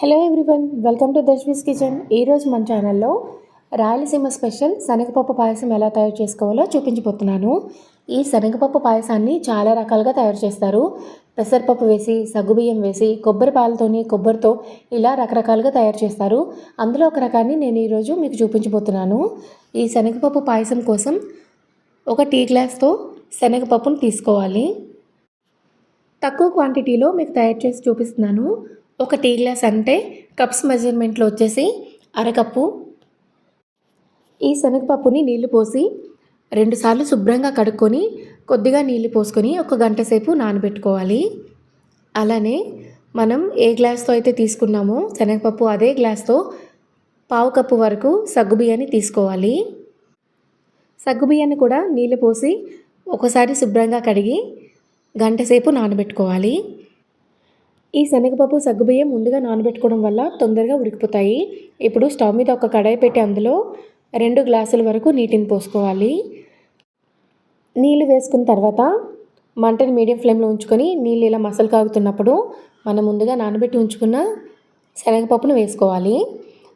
Hello everyone welcome to Darshavi's kitchen ఈరోజు మన ఛానల్లో రాయలసీమ స్పెషల్ శనగపప్పు పాయసం ఎలా తయారు చేసుకోవాలో చూపించబోతున్నాను. ఈ శనగపప్పు పాయసాన్ని చాలా రకాలుగా తయారు చేస్తారు. పెసరపప్పు వేసి సగ్గుబియ్యం వేసి కొబ్బరి పాలతోని కొబ్బరితో ఇలా రకరకాలుగా తయారు చేస్తారు. అందులో ఒక రకాన్ని నేను ఈరోజు మీకు చూపించబోతున్నాను. ఈ శనగపప్పు పాయసం కోసం ఒక టీ గ్లాస్తో శనగపప్పును తీసుకోవాలి. తక్కువ క్వాంటిటీలో మీకు తయారు చేసి చూపిస్తున్నాను. ఒక టీ గ్లాస్ అంటే కప్స్ మెజర్మెంట్లో వచ్చేసి అరకప్పు ఈ శనగపప్పుని నీళ్ళు పోసి రెండుసార్లు శుభ్రంగా కడుక్కొని కొద్దిగా నీళ్ళు పోసుకొని ఒక గంట సేపు నానబెట్టుకోవాలి. అలానే మనం ఏ గ్లాస్తో అయితే తీసుకున్నామో శనగపప్పు అదే గ్లాస్తో పావు కప్పు వరకు సగ్గుబియ్యాన్ని తీసుకోవాలి. సగ్గుబియ్యాన్ని కూడా నీళ్ళు పోసి ఒకసారి శుభ్రంగా కడిగి గంట సేపు నానబెట్టుకోవాలి. ఈ శనగపప్పు సగ్గుబియ్యం ముందుగా నానబెట్టుకోవడం వల్ల తొందరగా ఉడికిపోతాయి. ఇప్పుడు స్టవ్ మీద ఒక కడాయి పెట్టి అందులో రెండు గ్లాసుల వరకు నీటిని పోసుకోవాలి. నీళ్ళు వేసుకున్న తర్వాత మంటని మీడియం ఫ్లేమ్లో ఉంచుకొని నీళ్ళు ఇలా మసలు కాగుతున్నప్పుడు మనం ముందుగా నానబెట్టి ఉంచుకున్న శనగపప్పును వేసుకోవాలి.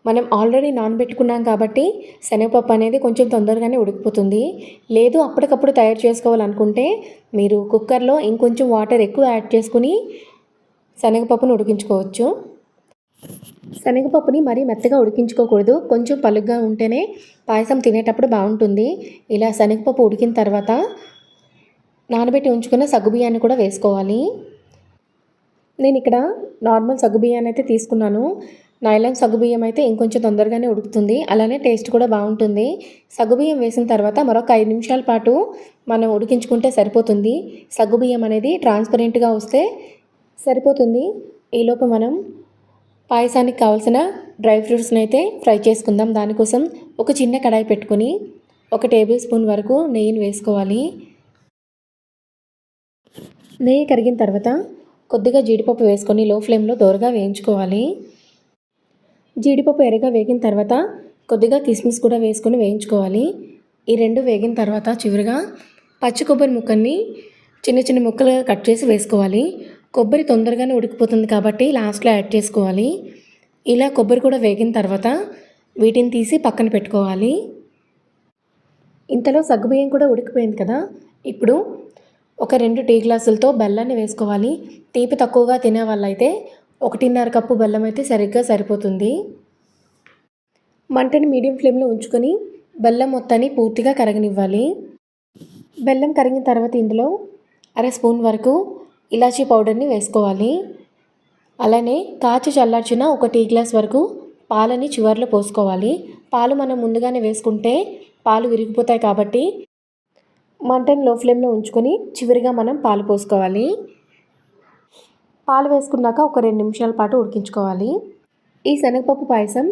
మనం ఆల్రెడీ నానబెట్టుకున్నాం కాబట్టి శనగపప్పు అనేది కొంచెం తొందరగానే ఉడికిపోతుంది. లేదు అప్పటికప్పుడు తయారు చేసుకోవాలనుకుంటే మీరు కుక్కర్లో ఇంకొంచెం వాటర్ ఎక్కువ యాడ్ చేసుకుని శనగపప్పును ఉడికించుకోవచ్చు. శనగపప్పుని మరీ మెత్తగా ఉడికించుకోకూడదు. కొంచెం పలుగ్గా ఉంటేనే పాయసం తినేటప్పుడు బాగుంటుంది. ఇలా శనగపప్పు ఉడికిన తర్వాత నానబెట్టి ఉంచుకున్న సగ్గుబియ్యాన్ని కూడా వేసుకోవాలి. నేను ఇక్కడ నార్మల్ సగ్గుబియ్యాన్ని అయితే తీసుకున్నాను. నైలాన్ సగ్గుబియ్యం అయితే ఇంకొంచెం తొందరగానే ఉడుకుతుంది. అలానే టేస్ట్ కూడా బాగుంటుంది. సగ్గుబియ్యం వేసిన తర్వాత మరొక ఐదు నిమిషాల పాటు మనం ఉడికించుకుంటే సరిపోతుంది. సగ్గుబియ్యం అనేది ట్రాన్స్పరెంట్గా వస్తే సరిపోతుంది. ఈలోపు మనం పాయసానికి కావాల్సిన డ్రై ఫ్రూట్స్ని అయితే ఫ్రై చేసుకుందాం. దానికోసం ఒక చిన్న కడాయి పెట్టుకొని ఒక టేబుల్ స్పూన్ వరకు నెయ్యిని వేసుకోవాలి. నెయ్యి కరిగిన తర్వాత కొద్దిగా జీడిపప్పు వేసుకొని లో ఫ్లేమ్లో దోరగా వేయించుకోవాలి. జీడిపప్పు ఎరగా వేగిన తర్వాత కొద్దిగా కిస్మిస్ కూడా వేసుకొని వేయించుకోవాలి. ఈ రెండు వేగిన తర్వాత చివరిగా పచ్చి కొబ్బరి ముక్కల్ని చిన్న చిన్న ముక్కలుగా కట్ చేసి వేసుకోవాలి. కొబ్బరి తొందరగానే ఉడికిపోతుంది కాబట్టి లాస్ట్లో యాడ్ చేసుకోవాలి. ఇలా కొబ్బరి కూడా వేగిన తర్వాత వీటిని తీసి పక్కన పెట్టుకోవాలి. ఇంతలో సగ్గుబియ్యం కూడా ఉడికిపోయింది కదా. ఇప్పుడు ఒక రెండు టీ గ్లాసులతో బెల్లాన్ని వేసుకోవాలి. తీపి తక్కువగా తినే వాళ్ళైతే ఒకటిన్నర కప్పు బెల్లం అయితే సరిగ్గా సరిపోతుంది. మంటని మీడియం ఫ్లేమ్లో ఉంచుకొని బెల్లం మొత్తాన్ని పూర్తిగా కరగనివ్వాలి. బెల్లం కరిగిన తర్వాత ఇందులో అర స్పూన్ వరకు ఇలాచీ పౌడర్ని వేసుకోవాలి. అలానే కాచి చల్లార్చిన ఒక టీ గ్లాస్ వరకు పాలని చివర్లో పోసుకోవాలి. పాలు మనం ముందుగానే వేసుకుంటే పాలు విరిగిపోతాయి కాబట్టి మంటని లో ఫ్లేమ్లో ఉంచుకొని చివరిగా మనం పాలు పోసుకోవాలి. పాలు వేసుకున్నాక ఒక రెండు నిమిషాల పాటు ఉడికించుకోవాలి. ఈ శనగపప్పు పాయసం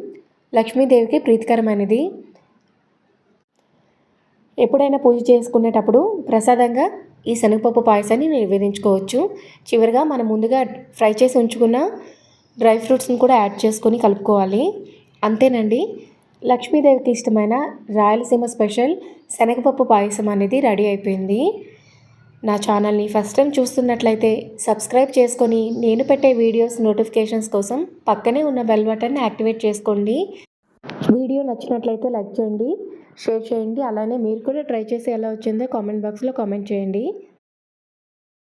లక్ష్మీదేవికి ప్రీతికరమైనది. ఎప్పుడైనా పూజ చేసుకునేటప్పుడు ప్రసాదంగా ఈ శనగపప్పు పాయసాన్ని నివేదించుకోవచ్చు చివరిగా మనం ముందుగా ఫ్రై చేసి ఉంచుకున్న డ్రై ఫ్రూట్స్ని కూడా యాడ్ చేసుకొని కలుపుకోవాలి. అంతేనండి. లక్ష్మీదేవికి ఇష్టమైన రాయలసీమ స్పెషల్ శనగపప్పు పాయసం అనేది రెడీ అయిపోయింది. నా ఛానల్ని ఫస్ట్ టైం చూస్తున్నట్లయితే సబ్స్క్రైబ్ చేసుకొని నేను పెట్టే వీడియోస్ నోటిఫికేషన్స్ కోసం పక్కనే ఉన్న బెల్ బటన్ యాక్టివేట్ చేసుకోండి. వీడియో నచ్చినట్లయితే లైక్ చేయండి. షేర్ చేయండి. అలానే మీరు కూడా ట్రై చేసి ఎలా వచ్చిందో కామెంట్ బాక్స్లో కామెంట్ చేయండి.